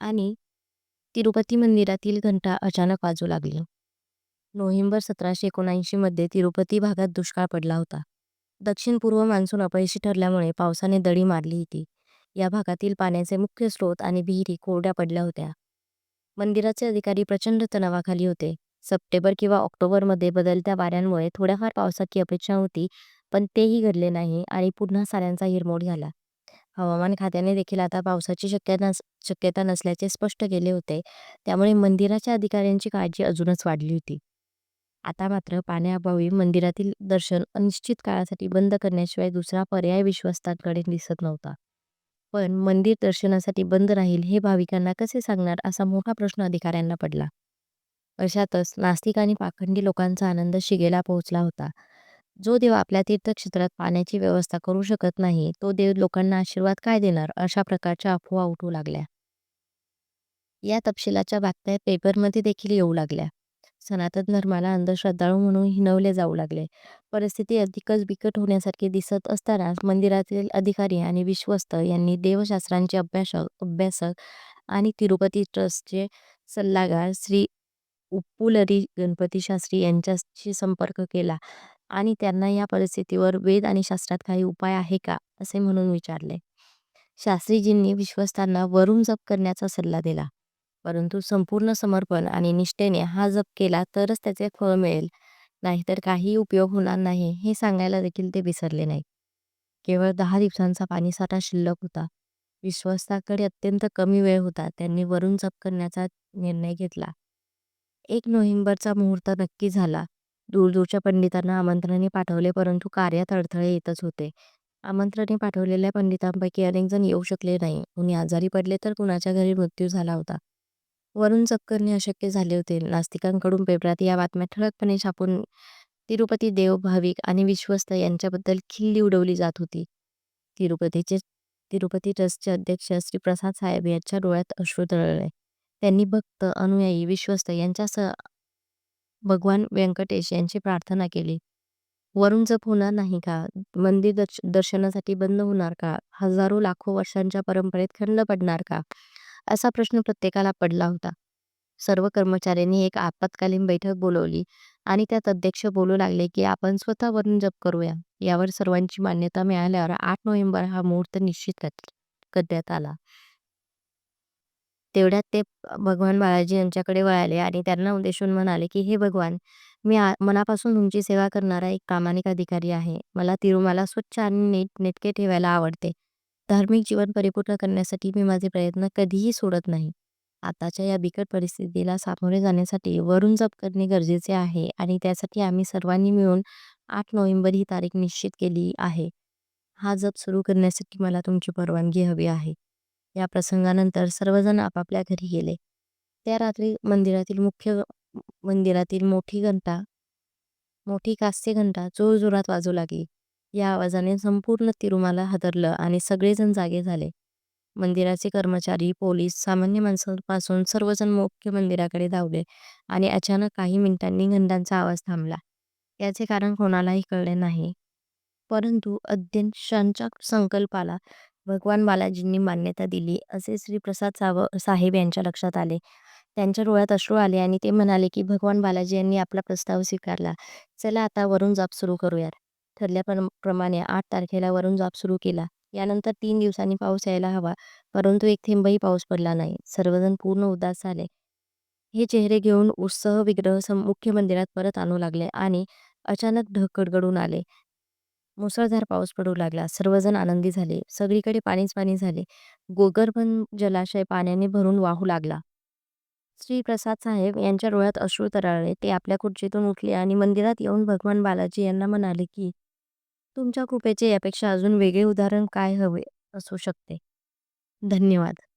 आणि तिरुपती मंदिरातील घंटा अचानक वाजू लागली. नोव्हेंबर सतराशे एकोणऐंशी मध्ये तिरुपती भागात दुष्काळ पडला होता. दक्षिण-पूर्व मान्सून अपयशी ठरल्यामुळे पावसाने दडी मारली होती. या भागातील पाण्याचे मुख्य स्रोत आणि विहिरी कोरड्या पडल्या होत्या. मंदिराचे अधिकारी प्रचंड तणावाखाली होते. सप्टेंबर किंवा ऑक्टोबरमध्ये बदलत्या वाऱ्यांमुळे थोड्याफार पावसाची अपेक्षा होती, पण तेही घडले नाही आणि पुन्हा साऱ्यांचा हिरमोड झाला. हवामान खात्याने देखील आता पावसाची शक्यता नसल्याचे स्पष्ट केले होते, त्यामुळे मंदिराच्या अधिकाऱ्यांची काळजी अजूनच वाढली होती. आता मात्र पाण्याअभावी मंदिरातील दर्शन अनिश्चित काळासाठी बंद करण्याशिवाय दुसरा पर्याय विश्वस्तांकडे दिसत नव्हता. पण मंदिर दर्शनासाठी बंद राहील हे भाविकांना कसे सांगणार असा मोठा प्रश्न अधिकाऱ्यांना पडला. अशातच नास्तिक आणि पाखंडी लोकांचा आनंद शिगेला पोहोचला होता. जो देव आपल्या तीर्थक्षेत्रात पाण्याची व्यवस्था करू शकत नाही, तो देव लोकांना आशीर्वाद काय देणार अशा प्रकारच्या अफवा उठू लागल्या. या तपशिलाच्या बातम्या पेपरमध्ये देखील येऊ लागल्या. सनातन धर्माला अंधश्रद्धाळू म्हणून हिणवले जाऊ लागले. परिस्थिती अधिकच बिकट होण्यासारखी दिसत असतानाच मंदिरातील अधिकारी आणि विश्वस्त यांनी देवशास्त्रांचे अभ्यासक आणि तिरुपती ट्रस्टचे सल्लागार श्री. उप्पुलरी गणपतीशास्त्री यांच्याशी संपर्क केला आणि त्यांना या परिस्थितीवर वेद आणि शास्त्रात काही उपाय आहे का, असे म्हणून विचारले. शास्त्रीजींनी विश्वस्तांना वरून जप करण्याचा सल्ला दिला. परंतु संपूर्ण समर्पण आणि निष्ठेने हा जप केला तरच त्याचे फळ मिळेल, नाहीतर काहीही उपयोग होणार नाही हे सांगायला देखील ते विसरले नाहीत. केवळ दहा दिवसांचा पाणीसाठा शिल्लक होता. विश्वस्तांकडे अत्यंत कमी वेळ होता. त्यांनी वरून जप करण्याचा निर्णय घेतला. एक नोव्हेंबरचा मुहूर्त नक्की झाला. दूरदूरच्या पंडितांना आमंत्रणे पाठवले परंतु कार्यात अडथळे येतच होते. आमंत्रणे पाठवलेल्या पंडितांपैकी अनेक जण येऊ शकले नाही. कुणी आजारी पडले तर कुणाच्या घरी मृत्यू झाला होता. वरून जप करणे अशक्य झाले होते. नास्तिकांकडून पेपरात या बातम्या ठळकपणे छापून तिरुपती देव, भाविक आणि विश्वस्त यांच्याबद्दल खिल्ली उडवली जात होती. तिरुपतीचे तिरुपती ट्रस्टचे अध्यक्ष श्री प्रसाद साहेब यांच्या डोळ्यात अश्रू तरळले. त्यांनी भक्त, अनुयायी, विश्वस्त यांच्यासह भगवान व्यंकटेश यांची प्रार्थना केली. वरून जप होणार नाही का? मंदिर दर्शनासाठी बंद होणार का? हजारो लाखो वर्षांच्या परंपरेत खंड पडणार का? असा प्रश्न प्रत्येकाला पडला होता. सर्व कर्मचाऱ्यांनी एक आपत्कालीन बैठक बोलावली आणि त्यात अध्यक्ष बोलू लागले की आपण स्वतः वरून जप करूया. यावर सर्वांची मान्यता मिळाल्यावर आठ नोव्हेंबर हा मुहूर्त निश्चित करण्यात आला. तेवढ्यात ते भगवान बालाजी यांच्याकडे वळाले आणि त्यांना उद्देशून म्हणाले की हे भगवान, मी मनापासून तुमची सेवा करणारा एक प्रामाणिक अधिकारी आहे. मला तिरुमाला स्वच्छ आणि नीटनेटके ठेवायला आवडते. धार्मिक जीवन परिपूर्ण करण्यासाठी मी माझे प्रयत्न कधीही सोडत नाही. आताच्या या बिकट परिस्थितीला सामोरे जाण्यासाठी वरून जप करणे गरजेचे आहे आणि त्यासाठी आम्ही सर्वांनी मिळून आठ नोव्हेंबर ही तारीख निश्चित केली आहे. हा जप सुरू करण्यासाठी मला तुमची परवानगी हवी आहे. या प्रसंगानंतर सर्वजण आपापल्या घरी गेले. त्या रात्री मंदिरातील मुख्य मंदिरातील मोठी घंटा मोठी कास्य घंटा जोरजोरात वाजू लागली. या आवाजाने संपूर्ण तिरुमाला हादरलं आणि सगळेजण जागे झाले. मंदिराचे कर्मचारी, पोलीस, सामान्य माणसांपासून सर्वजण मुख्य मंदिराकडे धावले आणि अचानक काही मिनिटांनी घंटांचा आवाज थांबला. याचे कारण कोणालाही कळले नाही. परंतु अध्यक्षांच्या संकल्पाला भगवान बालाजींनी मान्यता दिली असे श्री. प्रसाद साहेब यांच्या लक्षात आले. त्यांच्या डोळ्यात अश्रू आले आणि ते म्हणाले की भगवान बालाजी यांनी आपला प्रस्ताव स्वीकारला. चला आता वरून जाप सुरू करूयात. ठरल्याप्रमाणे आठ तारखेला वरून जाप सुरू केला. यानंतर तीन दिवसांनी पाऊस यायला हवा, परंतु एक थेंबही पाऊस पडला नाही. सर्वजण पूर्ण उदास झाले. हे चेहरे घेऊन उत्सह विग्रह मुख्य मंदिरात परत आणू लागले आणि अचानक ढग गडगडून आले. मुसळधार पाऊस पडू लागला. सर्वजण आनंदी झाले. सगळीकडे पाणीच पाणी झाले. गोगर्भन जलाशय पाण्याने भरून वाहू लागला. श्री. प्रसाद साहेब यांच्या डोळ्यात अश्रू तरळले. ते आपल्या खुर्चीतून उठले आणि मंदिरात येऊन भगवान बालाजी यांना म्हणाले की तुमच्या कृपेचे यापेक्षा अजून वेगळे उदाहरण काय हवे असू शकते. धन्यवाद.